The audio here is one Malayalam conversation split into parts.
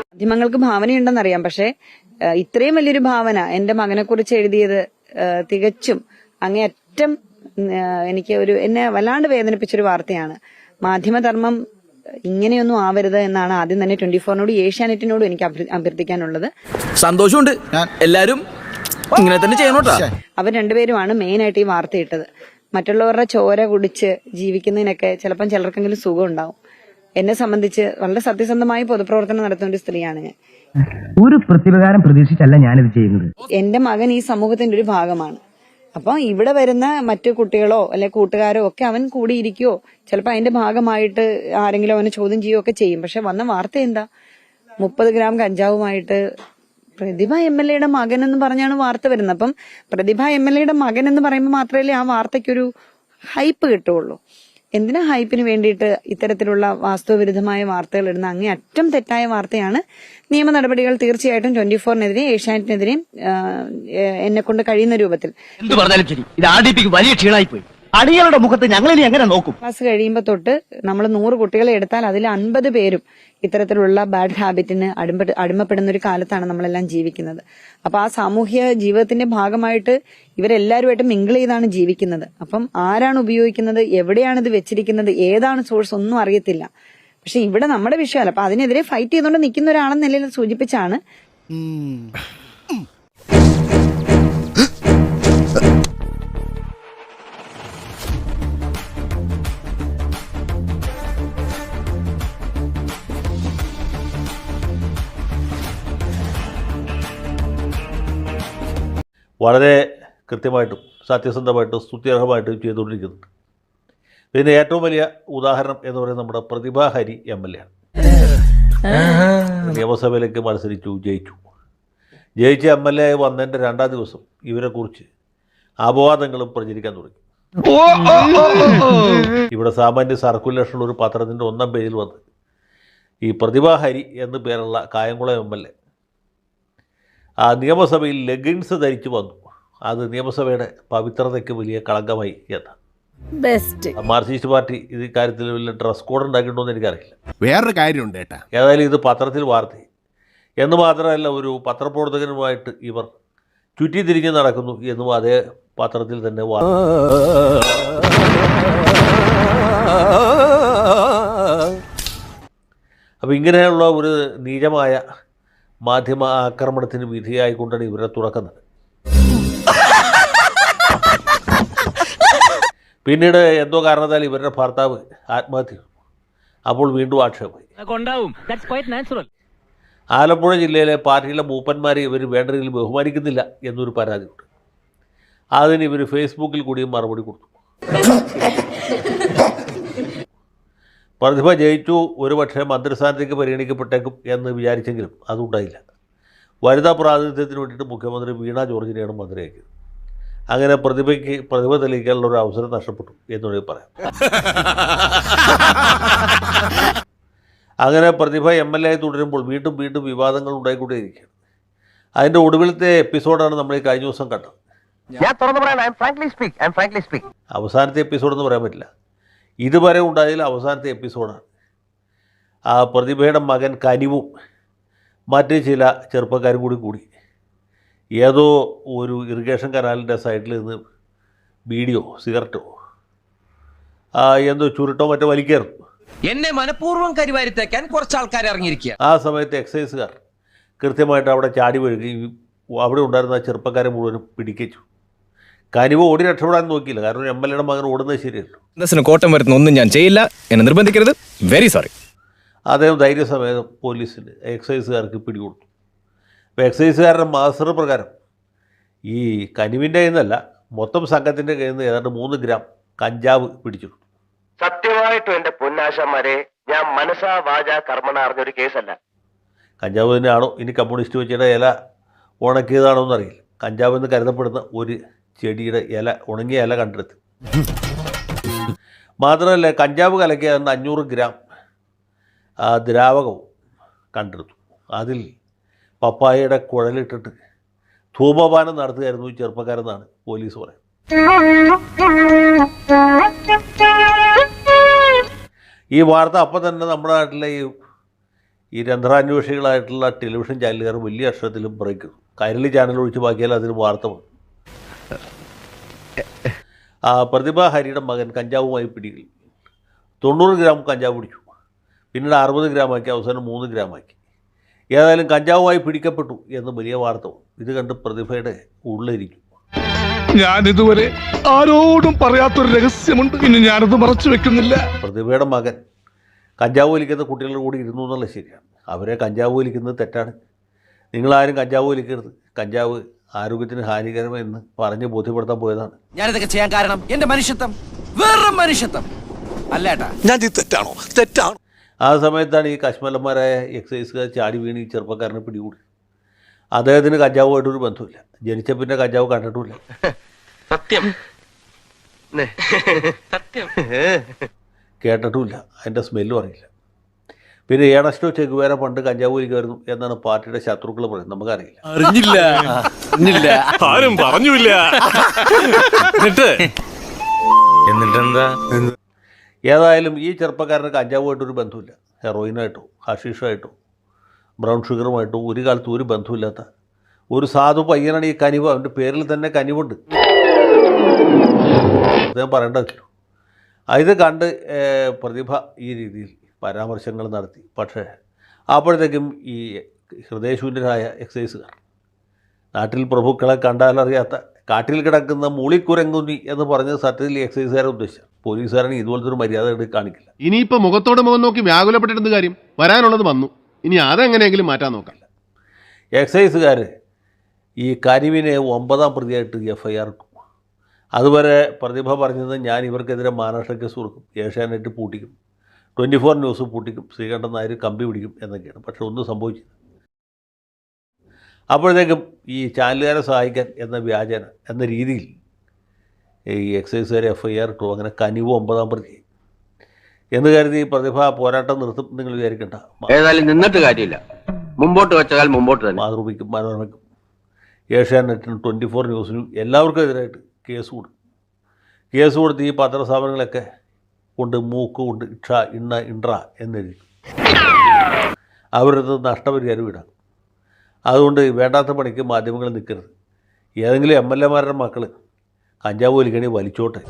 മാധ്യമങ്ങൾക്ക് ഭാവനയുണ്ടെന്നറിയാം പക്ഷെ ഇത്രയും വലിയൊരു ഭാവന എന്റെ മകനെ കുറിച്ച് എഴുതിയത് തികച്ചും അങ്ങേയറ്റം എനിക്ക് ഒരു എന്നെ വല്ലാണ്ട് വേദനിപ്പിച്ചൊരു വാർത്തയാണ്. മാധ്യമധർമ്മം ഇങ്ങനെയൊന്നും ആവരുത് എന്നാണ് ആദ്യം തന്നെ ട്വന്റി ഫോറിനോട് ഏഷ്യാനെറ്റിനോടും എനിക്ക് അഭ്യ- അഭ്യർത്ഥിക്കാനുള്ളത്. സന്തോഷമുണ്ട്. എല്ലാരും ഇങ്ങനെ തന്നെ ചെയ്യണോട്ടാ? അവർ രണ്ടുപേരുമാണ് മെയിൻ ആയിട്ട് ഈ വാർത്ത ഇട്ടത്. മറ്റുള്ളവരുടെ ചോര കുടിച്ച് ജീവിക്കുന്നതിനൊക്കെ ചിലപ്പം ചിലർക്കെങ്കിലും സുഖം ഉണ്ടാവും എന്നെ സംബന്ധിച്ച് വളരെ സത്യസന്ധമായി പൊതുപ്രവർത്തനം നടത്തുന്ന ഒരു സ്ത്രീയാണ് ഞാൻ. ഒരു പ്രതിപകാരം പ്രതീക്ഷിച്ചല്ല ഞാനിത് ചെയ്യുന്നത്. എന്റെ മകൻ ഈ സമൂഹത്തിന്റെ ഒരു ഭാഗമാണ്. അപ്പൊ ഇവിടെ വരുന്ന മറ്റു കുട്ടികളോ അല്ലെ കൂട്ടുകാരോ ഒക്കെ അവൻ കൂടിയിരിക്കുകയോ ചിലപ്പോ അതിന്റെ ഭാഗമായിട്ട് ആരെങ്കിലും അവനെ ചോദ്യം ചെയ്യുകയോ ഒക്കെ ചെയ്യും. പക്ഷെ വന്ന വാർത്ത എന്താ? മുപ്പത് ഗ്രാം കഞ്ചാവുമായിട്ട് പ്രതിഭ എം എൽ എയുടെ മകൻ എന്ന് പറഞ്ഞാണ് വാർത്ത വരുന്നത്. അപ്പം പ്രതിഭ എം എൽ എയുടെ മകൻ എന്ന് പറയുമ്പോൾ മാത്രമല്ലേ ആ വാർത്തയ്ക്കൊരു ഹൈപ്പ് കിട്ടുള്ളൂ എന്തിനാ ഹൈപ്പിന് വേണ്ടിയിട്ട് ഇത്തരത്തിലുള്ള വാസ്തവവിരുദ്ധമായ വാർത്തകൾ ഇടുന്ന അങ്ങേ അറ്റം തെറ്റായ വാർത്തയാണ്. നിയമ നടപടികൾ തീർച്ചയായിട്ടും ട്വന്റി ഫോറിനെതിരെ ഏഷ്യാനെറ്റിനെതിരെയും എന്നെ കൊണ്ട് കഴിയുന്ന രൂപത്തിൽ. എന്ത് പറഞ്ഞാലും ശരി. ഇത് വലിയ ക്ഷീണായി പോയി അടികളുടെ മുഖത്ത് ഞങ്ങൾ ഇനി എങ്ങനെ നോക്കും? ക്ലാസ് കഴിയുമ്പോൾ തൊട്ട് നമ്മൾ നൂറ് കുട്ടികളെ എടുത്താൽ അതിൽ അൻപത് പേരും ഇത്തരത്തിലുള്ള ബാഡ് ഹാബിറ്റിന് അടിമ അടിമപ്പെടുന്ന ഒരു കാലത്താണ് നമ്മളെല്ലാം ജീവിക്കുന്നത്. അപ്പൊ ആ സാമൂഹ്യ ജീവിതത്തിന്റെ ഭാഗമായിട്ട് ഇവരെല്ലാവരുമായിട്ട് മിങ്കിൾ ചെയ്താണ് ജീവിക്കുന്നത്. അപ്പം ആരാണ് ഉപയോഗിക്കുന്നത്? എവിടെയാണ് ഇത് വെച്ചിരിക്കുന്നത്? ഏതാണ് സോഴ്സ് ഒന്നും അറിയത്തില്ല. പക്ഷെ ഇവിടെ നമ്മുടെ വിഷയമല്ല. അപ്പൊ അതിനെതിരെ ഫൈറ്റ് ചെയ്തുകൊണ്ട് നിൽക്കുന്ന ഒരാളെന്ന നിലയിൽ സൂചിപ്പിച്ചാണ് വളരെ കൃത്യമായിട്ടും സത്യസന്ധമായിട്ടും സ്തുത്യർഹമായിട്ടും ചെയ്തുകൊണ്ടിരിക്കുന്നുണ്ട്. ഇതിന് ഏറ്റവും വലിയ ഉദാഹരണം എന്ന് പറയുന്നത് നമ്മുടെ പ്രതിഭാഹരി എം എൽ എ ആണ്. നിയമസഭയിലേക്ക് മത്സരിച്ചു ജയിച്ചു. ജയിച്ച എം എൽ എ വന്നതിന്റെ രണ്ടാം ദിവസം ഇവരെക്കുറിച്ച് അപവാദങ്ങളും പ്രചരിക്കാൻ തുടങ്ങി. ഇവിടെ സാമാന്യ സർക്കുലേഷനുള്ള ഒരു പത്രത്തിന്റെ ഒന്നാം പേജിൽ വന്ന് ഈ പ്രതിഭാഹരി എന്നു പേരുള്ള കായംകുളം എം എൽ എ ആ നിയമസഭയിൽ ലെഗിൻസ് ധരിച്ചു വന്നു. അത് നിയമസഭയുടെ പവിത്രതയ്ക്ക് വലിയ കളങ്കമായി എന്ന്. ബെസ്റ്റ്. മാർക്സിസ്റ്റ് പാർട്ടി ഇത് കാര്യത്തിൽ വലിയ ഡ്രസ് കോഡ് ഉണ്ടാക്കിയിട്ടുണ്ടോ എന്ന് എനിക്കറിയില്ല. വേറൊരു കാര്യമുണ്ട് ഏട്ടാ. ഏതായാലും ഇത് പത്രത്തിൽ വാർത്തി. എന്ന് മാത്രമല്ല ഒരു പത്രപ്രവർത്തകനുമായിട്ട് ഇവർ ചുറ്റി തിരിഞ്ഞ് നടക്കുന്നു എന്നും അതേ പത്രത്തിൽ തന്നെ വാർത്ത. അപ്പോൾ ഇങ്ങനെയുള്ള ഒരു നീചമായ മാധ്യമ ആക്രമണത്തിന് വിധിയായിക്കൊണ്ടാണ് ഇവരെ തുറക്കുന്നത്. പിന്നീട് എന്തോ കാരണത്താൽ ഇവരുടെ ഭർത്താവ് ആത്മഹത്യ അപ്പോൾ വീണ്ടും ആക്ഷേപമായി. ആലപ്പുഴ ജില്ലയിലെ പാർട്ടിയിലെ മൂപ്പന്മാരെ ഇവർ വേണ്ട രീതിയിൽ ബഹുമാനിക്കുന്നില്ല എന്നൊരു പരാതിയുണ്ട്. അതിന് ഇവർ ഫേസ്ബുക്കിൽ കൂടിയും മറുപടി കൊടുത്തു. പ്രതിഭ ജയിച്ചു ഒരുപക്ഷെ മന്ത്രിസ്ഥാനത്തേക്ക് പരിഗണിക്കപ്പെട്ടേക്കും എന്ന് വിചാരിച്ചെങ്കിലും അതുണ്ടായില്ല. വനിതാ പ്രാതിനിധ്യത്തിന് വേണ്ടിയിട്ട് മുഖ്യമന്ത്രി വീണ ജോർജിനെയാണ് മന്ത്രിയാക്കിയത്. അങ്ങനെ പ്രതിഭയ്ക്ക് പ്രതിഭ തെളിയിക്കാനുള്ള ഒരു അവസരം നഷ്ടപ്പെട്ടു എന്ന് വേണമെങ്കിൽ പറയാം. അങ്ങനെ പ്രതിഭ എം എൽ എ ആയി തുടരുമ്പോൾ വീണ്ടും വീണ്ടും വിവാദങ്ങൾ ഉണ്ടായിക്കൊണ്ടേയിരിക്കുകയാണ്. അതിന്റെ ഒടുവിലത്തെ എപ്പിസോഡാണ് നമ്മൾ ഈ കഴിഞ്ഞ ദിവസം കണ്ടത്. അവസാനത്തെ എപ്പിസോഡ് എന്ന് പറയാൻ പറ്റില്ല. ഇതുവരെ ഉണ്ടായതിൽ അവസാനത്തെ എപ്പിസോഡാണ് ആ പ്രതിഭയുടെ മകൻ കനിവും മറ്റ് ചില ചെറുപ്പക്കാരും കൂടി കൂടി. ഏതോ ഒരു ഇറിഗേഷൻ കനാലിന്റെ സൈഡിൽ നിന്ന് ബീഡിയോ സിഗരറ്റോ എന്തോ ചുരുട്ടോ മറ്റോ വലിക്കായിരുന്നു. എന്നെ മനഃപൂർവം കരിവാരിത്തേക്കാൻ കുറച്ച് ആൾക്കാർ ഇറങ്ങിയിരിക്കുക ആ സമയത്ത് എക്സൈസുകാർ കൃത്യമായിട്ട് അവിടെ ചാടി വീഴുകയും അവിടെ ഉണ്ടായിരുന്ന ആ ചെറുപ്പക്കാരെ മുഴുവനും പിടിക്കിച്ചു. കനിവ് ഓടി രക്ഷപ്പെടാൻ നോക്കിയില്ല. കാരണം എം എൽ എയുടെ മകൻ ഓടുന്നത് ശരിയല്ലോ. ബിസിനസ്സിന് കോട്ടം വരുന്ന ഒന്നും ഞാൻ ചെയ്യില്ല എന്നെ നിർബന്ധിക്കരുത്. വെരി സോറി അദ്ദേഹം ധൈര്യസമേതം പോലീസിന് എക്സൈസുകാർക്ക് പിടികൊടുത്തു. അപ്പോൾ എക്സൈസുകാരുടെ മാസ്റ്റർ പ്രകാരം ഈ കനിവിന്റെ കയ്യിൽ നിന്നല്ല മൊത്തം സംഘത്തിന്റെ കയ്യിൽ നിന്ന് ഏതാണ്ട് മൂന്ന് ഗ്രാം കഞ്ചാവ് പിടിച്ചെടുത്തു. സത്യമായിട്ടും എന്റെ പൊന്നാശന്മാരെ ഞാൻ മനസ്സാ വാച കർമ്മണ അറിഞ്ഞൊരു കേസല്ല. കഞ്ചാവ് തന്നെയാണോ ഇനി കമ്മ്യൂണിസ്റ്റ് വെച്ചിട്ട് ഇല ഉണക്കിയതാണോ എന്നറിയില്ല കഞ്ചാവ് എന്ന് കരുതപ്പെടുന്ന ഒരു ചെടിയുടെ ഇല ഉണങ്ങിയ ഇല കണ്ടെടുത്ത്. മാത്രമല്ല കഞ്ചാവ് കലക്കിയ അഞ്ഞൂറ് ഗ്രാം ദ്രാവകവും കണ്ടെടുത്തു. അതിൽ പപ്പായയുടെ കുഴലിട്ടിട്ട് ധൂമപാനം നടത്തുകയായിരുന്നു ചെറുപ്പക്കാരെന്നാണ് പോലീസ് പറയുന്നത്. ഈ വാർത്ത അപ്പം തന്നെ നമ്മുടെ നാട്ടിലെ ഈ ഈ രന്ധ്രാന്വേഷികളായിട്ടുള്ള ടെലിവിഷൻ ചാനലുകാർ വലിയ അക്ഷരത്തിലും ബ്രേക്ക് കൈരളി ചാനൽ ഒഴിച്ച് ബാക്കിയാൽ അതിന് വാർത്ത വന്നു. പ്രതിഭ ഹരിയുടെ മകൻ കഞ്ചാവുമായി പിടികൾ തൊണ്ണൂറ് ഗ്രാം കഞ്ചാവ് പിടിച്ചു. പിന്നീട് അറുപത് ഗ്രാമാക്കി അവസാനം മൂന്ന് ഗ്രാമാക്കി. ഏതായാലും കഞ്ചാവുമായി പിടിക്കപ്പെട്ടു എന്ന് വലിയ വാർത്ത ഇത് കണ്ട് പ്രതിഭയുടെ ഉള്ളിരിക്കും ഞാൻ ഇതുവരെ ആരോടും പറയാത്തൊരു രഹസ്യമുണ്ട്. ഇനി ഞാനത് മറച്ചു വെക്കുന്നില്ല. പ്രതിഭയുടെ മകൻ കഞ്ചാവ് വലിക്കുന്ന കുട്ടികളുടെ കൂടി ഇരുന്നു എന്നുള്ളത് ശരിയാണ്. അവരെ കഞ്ചാവ് വലിക്കുന്നത് തെറ്റാണ്. നിങ്ങളാരും കഞ്ചാവ് വലിക്കരുത്. കഞ്ചാവ് ആരോഗ്യത്തിന് ഹാനികരമെന്ന് പറഞ്ഞ് ബോധ്യപ്പെടുത്താൻ പോയതാണ്. ഞാനിതൊക്കെ ചെയ്യാൻ കാരണം എന്റെ മനുഷ്യത്വം. വേറെ മനുഷ്യത്വം. അല്ലേട്ടാ ഞാൻ തെറ്റാണോ? തെറ്റാണോ? ആ സമയത്താണ് ഈ കശ്മലന്മാരായ എക്സൈസുകാർ ചാടി വീണ് ഈ ചെറുപ്പക്കാരനെ പിടികൂടി. അദ്ദേഹത്തിന് കഞ്ചാവുമായിട്ടൊരു ബന്ധമില്ല ജനിച്ച പിന്നെ കഞ്ചാവ് കണ്ടിട്ടില്ല സത്യം. സത്യം കേട്ടിട്ടുമില്ല. അതിന്റെ സ്മെല്ലും അറിയില്ല. പിന്നെ ഏണസ്റ്റോ ചെഗുവേര പണ്ട് കഞ്ചാവ് വലിക്കുമായിരുന്നു എന്നാണ് പാർട്ടിയുടെ ശത്രുക്കൾ പറയുന്നത്. നമുക്കറിയില്ല. അറിഞ്ഞില്ല. അറിഞ്ഞില്ല. ആരും പറഞ്ഞില്ല എന്നിട്ട്? എന്നിട്ടെന്താ? ഏതായാലും ഈ ചെറുപ്പക്കാരന് കഞ്ചാവുമായിട്ടൊരു ബന്ധമില്ല ഹെറോയിനായിട്ടോ ഹഷീഷായിട്ടോ ബ്രൗൺ ഷുഗറുമായിട്ടോ ഒരു കാലത്ത് ഒരു ബന്ധമില്ലാത്ത ഒരു സാധു പയ്യനാണ് ഈ കനിവ്. അവന്റെ പേരിൽ തന്നെ കനിവുണ്ട്. അദ്ദേഹം പറയേണ്ടതില്ലോ. ഇത് കണ്ട് പ്രതിഭ ഈ രീതിയിൽ പരാമർശങ്ങൾ നടത്തി. പക്ഷേ അപ്പോഴത്തേക്കും ഈ ഹൃദയശൂന്യരായ എക്സൈസുകാർ നാട്ടിൽ പ്രഭുക്കളെ കണ്ടാലറിയാത്ത കാട്ടിൽ കിടക്കുന്ന മൂളിക്കുരങ്കുന്നി എന്ന് പറഞ്ഞ സത്യത്തിൽ എക്സൈസുകാരെ ഉദ്ദേശിച്ചു പോലീസുകാരനെ ഇതുപോലത്തെ ഒരു മര്യാദ കാണിക്കില്ല. ഇനിയിപ്പോൾ മുഖത്തോട് മുഖം നോക്കി വ്യാകുലപ്പെട്ടിരുന്ന കാര്യം വരാനുള്ളത് വന്നു. ഇനി അതെങ്ങനെയെങ്കിലും മാറ്റാൻ നോക്കാം. എക്സൈസുകാർ ഈ കരിവിനെ ഒമ്പതാം പ്രതിയായിട്ട് എഫ് ഐ ആർ അതുവരെ പ്രതിഭ പറഞ്ഞത് ഞാൻ ഇവർക്കെതിരെ മഹാരാഷ്ട്ര കേസ് കൊടുക്കും. ഏഷ്യാനെറ്റ് പൂട്ടിക്കും. ട്വന്റി ഫോർ ന്യൂസ് പൂട്ടിക്കും ശ്രീകണ്ഠൻ നായർ കമ്പി പിടിക്കും എന്നൊക്കെയാണ്. പക്ഷെ ഒന്നും സംഭവിച്ചില്ല. അപ്പോഴത്തേക്കും ഈ ചാനലുകാരെ സഹായിക്കാൻ എന്ന വ്യാജന എന്ന രീതിയിൽ ഈ എക്സൈസുകാർ എഫ് ഐ ആർ ഇട്ടു അങ്ങനെ കനിവ് ഒമ്പതാം പ്രതി. എന്ന് കരുതി പ്രതിഭ പോരാട്ടം നിർത്തും നിങ്ങൾ വിചാരിക്കണ്ട. ഏതായാലും നിന്നിട്ട് കാര്യമില്ല. മുമ്പോട്ട് വെച്ചാൽ മുമ്പോട്ട് തന്നെ. മാതൃഭൂമിക്കും മനോരമയ്ക്കും. ഏഷ്യാനെറ്റിനും ട്വന്റി ഫോർ ന്യൂസിനും എല്ലാവർക്കും എതിരായിട്ട് കേസ് കൊടുക്കും കേസ് കൊടുത്ത് ഈ പത്രസ്ഥാപനങ്ങളൊക്കെ കൊണ്ട് മൂക്ക് കൊണ്ട് ഇക്ഷ ഇണ്ണ ഇണ്ട്ര എന്നെഴുതി അവരത് നഷ്ടപരിഹാരം ഇടാം അതുകൊണ്ട് വേണ്ടാത്ത പണിക്ക് മാധ്യമങ്ങൾ നിൽക്കരുത്. ഏതെങ്കിലും എം എൽ എമാരുടെ മക്കൾ കഞ്ചാവ് വലിക്കണി വലിച്ചോട്ടെ.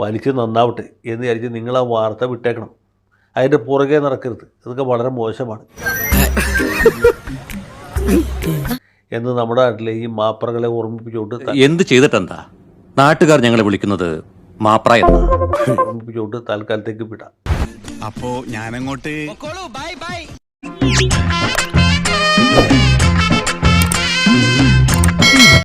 വലിച്ച് നന്നാവട്ടെ എന്ന് വിചാരിച്ച് നിങ്ങൾ ആ വാർത്ത വിട്ടേക്കണം. അതിന്റെ പുറകെ നടക്കരുത്. ഇതൊക്കെ വളരെ മോശമാണ്. എന്ന് നമ്മുടെ നാട്ടിലെ ഈ മാപ്രകളെ ഓർമ്മിപ്പിച്ചുകൊണ്ട് എന്ത് ചെയ്തിട്ടെന്താ? നാട്ടുകാർ ഞങ്ങളെ വിളിക്കുന്നത് മാപ്ര എന്നാണ്. തൽക്കാലത്തേക്ക് വിടാം. അപ്പോ ഞാനങ്ങോട്ട് ബൈ ബൈ.